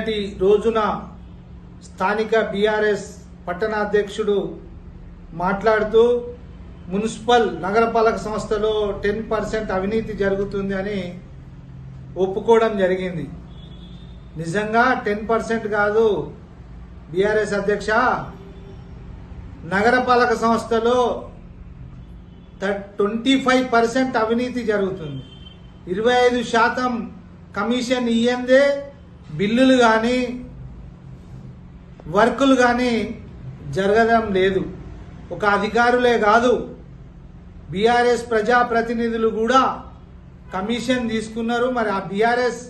నిన్నటి రోజున స్థానిక బీఆర్ఎస్ పట్టణాధ్యక్షుడు మాట్లాడుతూ మున్సిపల్ నగరపాలక సంస్థలో టెన్ పర్సెంట్ అవినీతి జరుగుతుంది అని ఒప్పుకోవడం జరిగింది. నిజంగా టెన్ పర్సెంట్ కాదు బీఆర్ఎస్ అధ్యక్ష. నగరపాలక సంస్థలో ట్వంటీ ఫైవ్ పర్సెంట్ అవినీతి జరుగుతుంది. ఇరవై ఐదు శాతం కమిషన్ ఇయ్యందే బిల్లులు కానీ వర్కులు కానీ జరగడం లేదు. ఒక అధికారులే కాదు బీఆర్ఎస్ ప్రజాప్రతినిధులు కూడా కమిషన్ తీసుకున్నారు. మరి ఆ బీఆర్ఎస్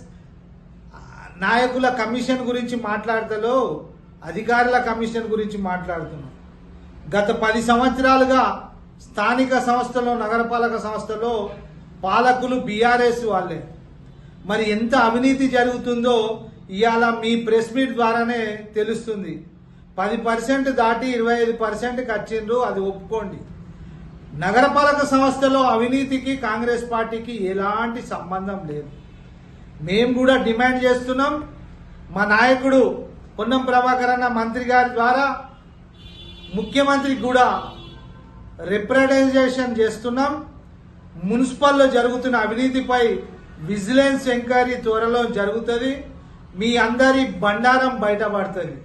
నాయకుల కమిషన్ గురించి మాట్లాడతలో అధికారుల కమిషన్ గురించి మాట్లాడుతున్నాం. గత పది సంవత్సరాలుగా స్థానిక సంస్థలో నగరపాలక సంస్థలో పాలకులు బీఆర్ఎస్ వాళ్ళే. మరి ఎంత అవినీతి జరుగుతుందో ఇవాళ మీ ప్రెస్ మీట్ ద్వారానే తెలుస్తుంది. పది పర్సెంట్ దాటి ఇరవై ఐదు పర్సెంట్కి వచ్చిండ్రు అది ఒప్పుకోండి. నగరపాలక సంస్థలో అవినీతికి కాంగ్రెస్ పార్టీకి ఎలాంటి సంబంధం లేదు. మేము కూడా డిమాండ్ చేస్తున్నాం. మా నాయకుడు పొన్నం ప్రభాకర్ అన్న మంత్రి గారి ద్వారా ముఖ్యమంత్రికి కూడా రిప్రజెంటేషన్ చేస్తున్నాం. మున్సిపల్లో జరుగుతున్న అవినీతిపై విజిలెన్స్ ఎంక్వైరీ త్వరలో జరుగుతుంది. మీ అందరి బండారం బయటపడుతుంది.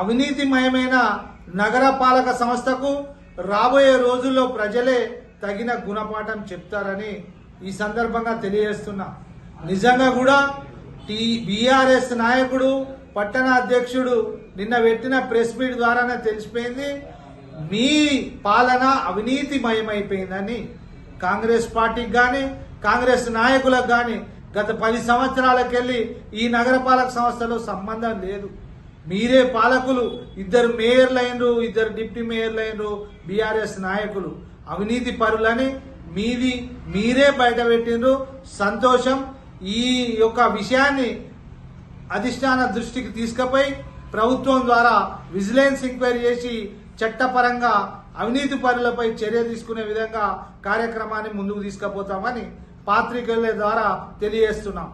అవినీతిమయమైన నగరపాలక సంస్థకు రాబోయే రోజుల్లో ప్రజలే తగిన గుణపాఠం చెప్తారని ఈ సందర్భంగా తెలియజేస్తున్నా. నిజంగా కూడా టీ బీఆర్ఎస్ నాయకుడు పట్టణ అధ్యక్షుడు నిన్న పెట్టిన ప్రెస్ మీట్ ద్వారానే తెలిసిపోయింది. మీ పాలన అవినీతిమయమైపోయిందని కాంగ్రెస్ పార్టీకి కానీ కాంగ్రెస్ నాయకులకు కానీ గత పది సంవత్సరాలకెళ్ళి ఈ నగరపాలక సంస్థలో సంబంధం లేదు. మీరే పాలకులు ఇద్దరు మేయర్లైనరు ఇద్దరు డిప్యూటీ మేయర్లైనరు బీఆర్ఎస్ నాయకులు. అవినీతి పరులని మీది మీరే బయటపెట్టినరు సంతోషం ఈ యొక్క విషయాన్ని అధిష్టాన దృష్టికి తీసుకుపోయి ప్రభుత్వం ద్వారా విజిలెన్స్ ఎంక్వైరీ చేసి చట్టపరంగా అవినీతి పరులపై చర్య తీసుకునే విధంగా కార్యక్రమాన్ని ముందుకు తీసుకుపోతామని పాత్రికేయుల ద్వారా తెలియజేస్తున్నాం.